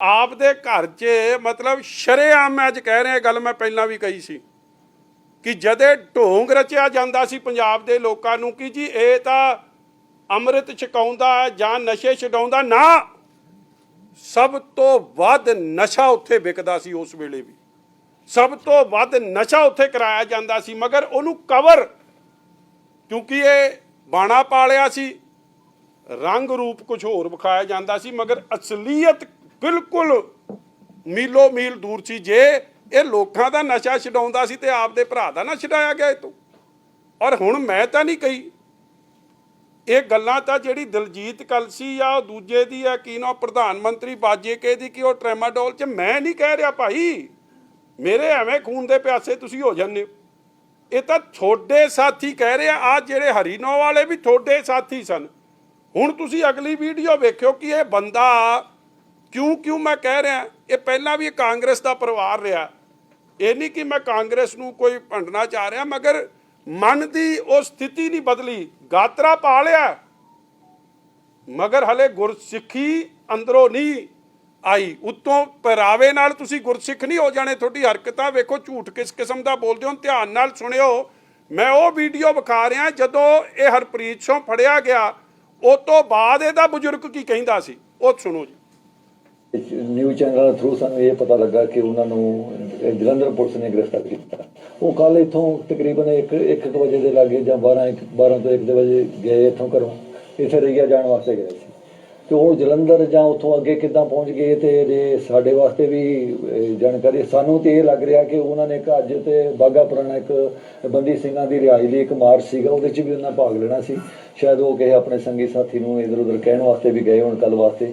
ਆਪ ਦੇ ਘਰ 'ਚ ਮਤਲਬ ਸ਼ਰੇਆਮ ਮੈਂ ਅੱਜ ਕਹਿ ਰਿਹਾ ਗੱਲ ਮੈਂ ਪਹਿਲਾਂ ਵੀ ਕਹੀ ਸੀ ਕਿ ਜਦੇ ਢੋਂਗ ਰਚਿਆ ਜਾਂਦਾ ਸੀ ਪੰਜਾਬ ਦੇ ਲੋਕਾਂ ਨੂੰ ਕਿ ਜੀ ਇਹ ਤਾਂ ਅੰਮ੍ਰਿਤ ਛਕਾਉਂਦਾ ਜਾਂ ਨਸ਼ੇ ਛਡਾਉਂਦਾ, ਨਾ। ਸਭ ਤੋਂ ਵੱਧ ਨਸ਼ਾ ਉੱਥੇ ਵਿਕਦਾ ਸੀ ਉਸ ਵੇਲੇ ਵੀ। ਸਭ ਤੋਂ ਵੱਧ ਨਸ਼ਾ ਉੱਥੇ ਕਰਾਇਆ ਜਾਂਦਾ ਸੀ, ਮਗਰ ਉਹਨੂੰ ਕਵਰ ਕਿਉਂਕਿ ਇਹ ਬਾਣਾ ਪਾਲਿਆ ਸੀ, ਰੰਗ ਰੂਪ ਕੁਝ ਹੋਰ ਵਿਖਾਇਆ ਜਾਂਦਾ ਸੀ, ਮਗਰ ਅਸਲੀਅਤ ਬਿਲਕੁਲ ਮੀਲੋ ਮੀਲ ਦੂਰ ਸੀ ਜੇ ਇਹ ਲੋਕਾਂ ਦਾ ਨਸ਼ਾ ਛਡਾਉਂਦਾ ਸੀ ਤੇ ਆਪਦੇ ਭਰਾ ਦਾ ਨਾ ਛਡਾਇਆ ਗਿਆ ਇਹ ਤੋਂ। ਔਰ ਹੁਣ ਮੈਂ ਤਾਂ ਨਹੀਂ ਕਹੀ। ਇਹ ਗੱਲਾਂ ਤਾਂ ਜਿਹੜੀ ਦਲਜੀਤ ਕਲਸੀ ਆ ਉਹ ਦੂਜੇ ਦੀ ਆ ਕੀ ਨਾ ਪ੍ਰਧਾਨ ਮੰਤਰੀ ਬਾਜੇ ਕੇ ਦੀ, ਕਿ ਉਹ ਟ੍ਰੈਮਾਡੋਲ ਚ ਮੈਂ ਨਹੀਂ ਕਹਿ ਰਿਹਾ ਭਾਈ। ਮੇਰੇ ਐਵੇਂ ਖੂਨ ਦੇ ਪਿਆਸੇ ਤੁਸੀਂ ਹੋ ਜਾਂਦੇ ਹੋ। ਇਹ ਤਾਂ ਤੁਹਾਡੇ ਸਾਥੀ ਕਹਿ ਰਹੇ ਆ ਜਿਹੜੇ ਹਰੀਨੋ ਵਾਲੇ ਵੀ ਤੁਹਾਡੇ ਸਾਥੀ ਸਨ। ਹੁਣ ਤੁਸੀਂ ਅਗਲੀ ਵੀਡੀਓ ਵੇਖਿਓ ਕਿ ਇਹ ਬੰਦਾ ਕਿਉਂ ਕਿਉਂ ਮੈਂ ਕਹਿ ਰਿਹਾ? ਇਹ ਪਹਿਲਾਂ ਵੀ ਇਹ ਕਾਂਗਰਸ ਦਾ ਪਰਿਵਾਰ ਰਿਹਾ। ਇਹ ਨਹੀਂ ਕਿ ਮੈਂ ਕਾਂਗਰਸ ਨੂੰ ਕੋਈ ਭੰਡਣਾ ਚਾਹ ਰਿਹਾ, ਮਗਰ ਮਨ ਦੀ ਉਹ ਸਥਿਤੀ ਨਹੀਂ ਬਦਲੀ। ਗਾਤਰਾ ਪਾ ਲਿਆ। ਮਗਰ ਹਲੇ ਗੁਰਸਿੱਖੀ ਅੰਦਰੋਂ ਨਹੀਂ ਆਈ। ਉਤੋਂ ਪਹਿਰਾਵੇ ਨਾਲ ਤੁਸੀਂ ਗੁਰਸਿੱਖ ਨਹੀਂ ਹੋ ਜਾਣੇ। ਤੁਹਾਡੀ ਹਰਕਤਾਂ ਵੇਖੋ, ਝੂਠ ਕਿਸ ਕਿਸਮ ਦਾ ਬੋਲਦੇ ਹੋ। ਧਿਆਨ ਨਾਲ ਸੁਣਿਓ। ਮੈਂ ਉਹ ਵੀਡੀਓ ਵਿਖਾ ਰਿਹਾ ਜਦੋਂ ਇਹ ਹਰਪ੍ਰੀਤ ਸਿੰਘ ਫੜਿਆ ਗਿਆ। ਉਹ ਤੋਂ ਬਾਅਦ ਇਹਦਾ ਬਜ਼ੁਰਗ ਕੀ ਕਹਿੰਦਾ ਸੀ? ਉਹ ਸੁਣੋ ਜੀ। ਨਿਊਜ਼ ਚੈਨਲ ਥਰੂ ਸਾਨੂੰ ਇਹ ਪਤਾ ਲੱਗਾ ਕਿ ਉਹਨਾਂ ਨੂੰ ਜਲੰਧਰ ਪੁਲਿਸ ਨੇ ਗ੍ਰਿਫਤਾਰ ਕੀਤਾ। ਉਹ ਕੱਲ ਇੱਥੋਂ ਤਕਰੀਬਨ 1 1 ਵਜੇ ਦੇ ਲਾਗੇ ਜਾਂ 12 ਇੱਕ- 12 ਤੋਂ 1 ਦੇ ਵਜੇ ਗਏ ਇੱਥੋਂ ਘਰੋਂ। ਇੱਥੇ ਰਈਆ ਜਾਣ ਵਾਸਤੇ ਗਏ ਸੀ। ਤੇ ਉਹ ਜਲੰਧਰ ਜਾਂ ਉੱਥੋਂ ਅੱਗੇ ਕਿੱਦਾਂ ਪਹੁੰਚ ਗਏ ਤੇ ਜੇ ਸਾਡੇ ਵਾਸਤੇ ਵੀ ਜਾਣਕਾਰੀ, ਸਾਨੂੰ ਤੇ ਇਹ ਲੱਗ ਰਿਹਾ ਕਿ ਉਹਨਾਂ ਨੇ ਇੱਕ ਅੱਜ ਤੇ ਬਾਗਾ ਪੁਰਾਣਾ ਇੱਕ ਬੰਦੀ ਸਿੰਘਾਂ ਦੀ ਰਿਹਾਈ ਲਈ ਇੱਕ ਮਾਰਚ ਸੀਗਾ, ਉਹਦੇ 'ਚ ਵੀ ਉਹਨਾਂ ਭਾਗ ਲੈਣਾ ਸੀ। ਸ਼ਾਇਦ ਉਹ ਕਿਸੇ ਆਪਣੇ ਸੰਗੀ ਸਾਥੀ ਨੂੰ ਇਧਰ ਉਧਰ ਕਹਿਣ ਵਾਸਤੇ ਵੀ ਗਏ ਹੋਣ ਕੱਲ ਵਾਸਤੇ।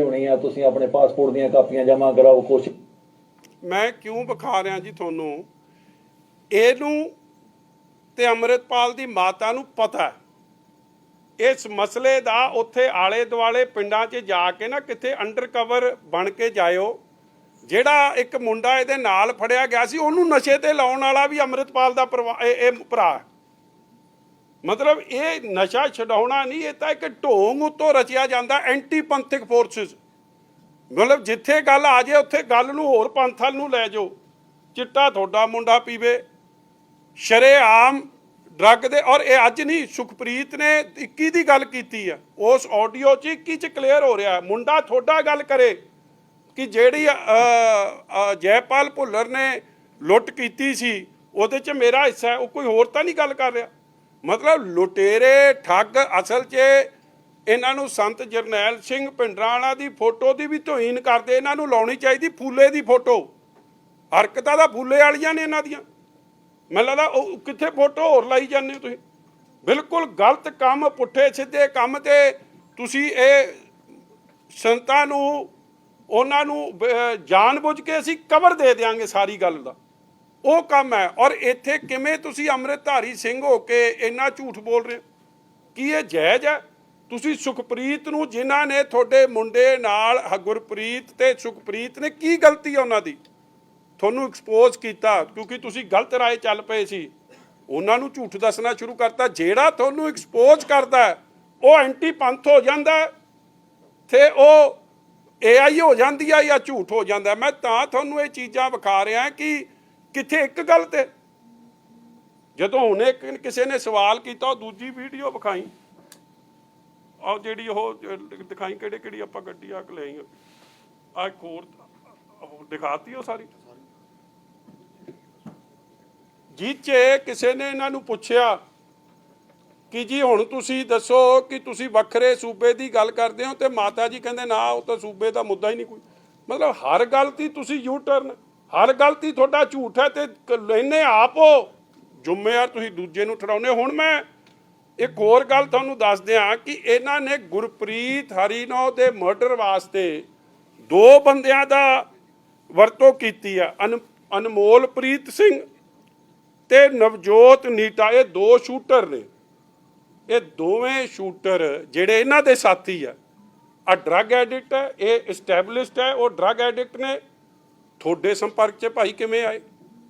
ਹੋਣੀ ਆ, ਤੁਸੀਂ ਆਪਣੇ ਪਾਸਪੋਰਟ ਦੀਆਂ ਕਾਪੀਆਂ ਜਮ੍ਹਾਂ ਕਰਾਓ, ਕੁਛ। ਮੈਂ ਕਿਉਂ ਵਿਖਾ ਰਿਹਾ ਜੀ ਤੁਹਾਨੂੰ? ਇਹਨੂੰ ਤੇ ਅੰਮ੍ਰਿਤਪਾਲ ਦੀ ਮਾਤਾ ਨੂੰ ਪਤਾ ਇਸ ਮਸਲੇ ਦਾ ਉੱਥੇ ਆਲੇ ਦੁਆਲੇ ਪਿੰਡਾਂ 'ਚ ਜਾ ਕੇ ਨਾ ਕਿਤੇ ਅੰਡਰਕਵਰ ਬਣ ਕੇ ਜਾਇਓ, ਜਿਹੜਾ ਇੱਕ ਮੁੰਡਾ ਇਹਦੇ ਨਾਲ ਫੜਿਆ ਗਿਆ ਸੀ, ਉਹਨੂੰ ਨਸ਼ੇ ਤੇ ਲਾਉਣ ਵਾਲਾ ਵੀ ਅੰਮ੍ਰਿਤਪਾਲ ਦਾ ਪਰਿਵਾ- ਇਹ ਭਰਾ ਮਤਲਬ ਇਹ ਨਸ਼ਾ ਛਡਾਉਣਾ ਨਹੀਂ, ਇਹ ਤਾਂ ਇੱਕ ਢੋਂਗ ਉੱਤੋਂ ਰਚਿਆ ਜਾਂਦਾ ਐਂਟੀ ਪੰਥਿਕ ਫੋਰਸਸ ਮਤਲਬ ਜਿੱਥੇ ਗੱਲ ਆ ਜੇ, ਉੱਥੇ ਗੱਲ ਨੂੰ ਹੋਰ ਪੰਥਲ ਨੂੰ ਲੈ ਜਾਓ। ਚਿੱਟਾ ਤੁਹਾਡਾ ਮੁੰਡਾ ਪੀਵੇ ਸ਼ਰੇਆਮ ਡਰੱਗ ਦੇ, ਔਰ ਇਹ ਅੱਜ ਨਹੀਂ, ਸੁਖਪ੍ਰੀਤ ਨੇ 21 ਦੀ ਗੱਲ ਕੀਤੀ ਆ। ਉਸ ਆਡੀਓ 'ਚ 21 'ਚ ਕਲੀਅਰ ਹੋ ਰਿਹਾ, ਮੁੰਡਾ ਤੁਹਾਡਾ ਗੱਲ ਕਰੇ ਕਿ ਜਿਹੜੀ ਜੈਪਾਲ ਭੁੱਲਰ ਨੇ ਲੁੱਟ ਕੀਤੀ ਸੀ, ਉਹਦੇ 'ਚ ਮੇਰਾ ਹਿੱਸਾ ਹੈ, ਉਹ ਕੋਈ ਹੋਰ ਤਾਂ ਨਹੀਂ ਗੱਲ ਕਰ ਰਿਹਾ। ਮਤਲਬ ਲੁਟੇਰੇ, ਠੱਗ ਅਸਲ 'ਚ ਇਹਨਾਂ ਨੂੰ ਸੰਤ ਜਰਨੈਲ ਸਿੰਘ ਪਿੰਡਰਾਣਾ ਦੀ ਫੋਟੋ ਦੀ ਵੀ ਤੋਹੀਨ ਕਰਦੇ, ਇਹਨਾਂ ਨੂੰ ਲਾਉਣੀ ਚਾਹੀਦੀ ਫੂਲੇ ਦੀ ਫੋਟੋ। ਹਰਕਤਾਂ ਦਾ ਫੂਲੇ ਵਾਲੀਆਂ ਨੇ ਇਹਨਾਂ ਦੀਆਂ। ਮੈਨੂੰ ਲੱਗਦਾ ਉਹ ਕਿੱਥੇ ਫੋਟੋ ਹੋਰ ਲਾਈ ਜਾਂਦੇ ਹੋ ਤੁਸੀਂ? ਬਿਲਕੁਲ ਗਲਤ ਕੰਮ, ਪੁੱਠੇ ਸਿੱਧੇ ਕੰਮ ਤੇ ਤੁਸੀਂ ਇਹ ਸੰਤਾਂ ਨੂੰ, ਉਹਨਾਂ ਨੂੰ ਬ- ਜਾਣਬੁੱਝ ਕੇ ਅਸੀਂ ਕਵਰ ਦੇ ਦਿਆਂਗੇ ਸਾਰੀ ਗੱਲ ਦਾ। ਉਹ ਕੰਮ ਹੈ। ਔਰ ਇੱਥੇ ਕਿਵੇਂ ਤੁਸੀਂ ਅੰਮ੍ਰਿਤਧਾਰੀ ਸਿੰਘ ਹੋ ਕੇ ਇੰਨਾ ਝੂਠ ਬੋਲ ਰਹੇ ਹੋ? ਕੀ ਇਹ ਜਾਇਜ਼ ਹੈ? ਤੁਸੀਂ ਸੁਖਪ੍ਰੀਤ ਨੂੰ, ਜਿਨ੍ਹਾਂ ਨੇ ਤੁਹਾਡੇ ਮੁੰਡੇ ਨਾਲ ਹ- ਗੁਰਪ੍ਰੀਤ ਤੇ ਸੁਖਪ੍ਰੀਤ ਨੇ, ਕੀ ਗਲਤੀ ਹੈ ਉਹਨਾਂ ਦੀ? ਤੁਹਾਨੂੰ ਐਕਸਪੋਜ਼ ਕੀਤਾ, ਕਿਉਂਕਿ ਤੁਸੀਂ ਗਲਤ ਰਾਏ ਚੱਲ ਪਏ ਸੀ। ਉਹਨਾਂ ਨੂੰ ਝੂਠ ਦੱਸਣਾ ਸ਼ੁਰੂ ਕਰਤਾ। ਜਿਹੜਾ ਤੁਹਾਨੂੰ ਐਕਸਪੋਜ਼ ਕਰਦਾ ਉਹ ਐਂਟੀ ਪੰਥ ਹੋ ਜਾਂਦਾ ਹੈ, ਤੇ ਉਹ ਏਆਈ ਹੋ ਜਾਂਦੀ ਆ ਜਾਂ ਝੂਠ ਹੋ ਜਾਂਦਾ ਮੈਂ ਤਾਂ ਤੁਹਾਨੂੰ ਇਹ ਚੀਜ਼ਾਂ ਵਿਖਾ ਰਿਹਾ ਕਿ ਕਿੱਥੇ ਇੱਕ ਗੱਲ ਤੇ? ਜਦੋਂ ਹੁਣੇ ਕਿਸੇ ਨੇ ਸਵਾਲ ਕੀਤਾ, ਉਹ ਦੂਜੀ ਵੀਡੀਓ ਵਿਖਾਈ। ਆਹ ਜਿਹੜੀ ਉਹ ਦਿਖਾਈ ਕਿਹੜੇ ਕਿਹੜੀ ਆਪਾਂ ਗੱਡੀ ਆ ਕੇ ਲਈ ਆ ਇੱਕ ਦਿਖਾਤੀ ਉਹ ਸਾਰੀ। ਜਿਹ ਕਿਸੇ ਨੇ ਇਹਨਾਂ ਨੂੰ ਪੁੱਛਿਆ ਕਿ ਜੀ ਹੁਣ ਤੁਸੀਂ ਦੱਸੋ ਕਿ ਤੁਸੀਂ ਵੱਖਰੇ ਸੂਬੇ ਦੀ ਗੱਲ ਕਰਦੇ ਹੋ ਤੇ ਮਾਤਾ ਜੀ ਕਹਿੰਦੇ ਨਾ, ਉਹ ਤਾਂ ਸੂਬੇ ਦਾ ਮੁੱਦਾ ਹੀ ਨਹੀਂ ਕੋਈ। ਮਤਲਬ ਹਰ ਗੱਲ ਦੀ ਤੁਸੀਂ ਯੂ ਟਰਨ ਹਰ ਗੱਲ ਤੇ ਤੁਹਾਡਾ ਝੂਠ ਹੈ ਤੇ ਕ- ਲੈਨੇ ਆਪੋ ਜ਼ਿੰਮੇਵਾਰ ਤੁਸੀਂ ਦੂਜੇ ਨੂੰ ਠਹਿਰਾਉਂਦੇ ਹੋ। ਹੁਣ ਮੈਂ ਇੱਕ ਹੋਰ ਗੱਲ ਤੁਹਾਨੂੰ ਦੱਸ ਦਿਆਂ ਕਿ ਇਹਨਾਂ ਨੇ ਗੁਰਪ੍ਰੀਤ ਹਰੀਨੋ ਦੇ ਮਰਡਰ ਵਾਸਤੇ ਦੋ ਬੰਦਿਆਂ ਦਾ ਵਰਤੋਂ ਕੀਤੀ ਆ। ਅਨ- ਅਨਮੋਲਪ੍ਰੀਤ ਸਿੰਘ ਤੇ ਨਵਜੋਤ ਨੀਟਾ। ਇਹ ਦੋ ਸ਼ੂਟਰ ਨੇ। ਇਹ ਦੋਵੇਂ ਸ਼ੂਟਰ ਜਿਹੜੇ ਇਹਨਾਂ ਦੇ ਸਾਥੀ ਆ। ਆ ਡਰੱਗ ਐਡਿਕਟ ਹੈ ਇਹ ਐਸਟੈਬਲਿਸ਼ਡ ਹੈ ਉਹ ਡਰੱਗ ਐਡਿਕਟ ਨੇ। ਤੁਹਾਡੇ ਸੰਪਰਕ 'ਚ ਭਾਈ ਕਿਵੇਂ ਆਏ?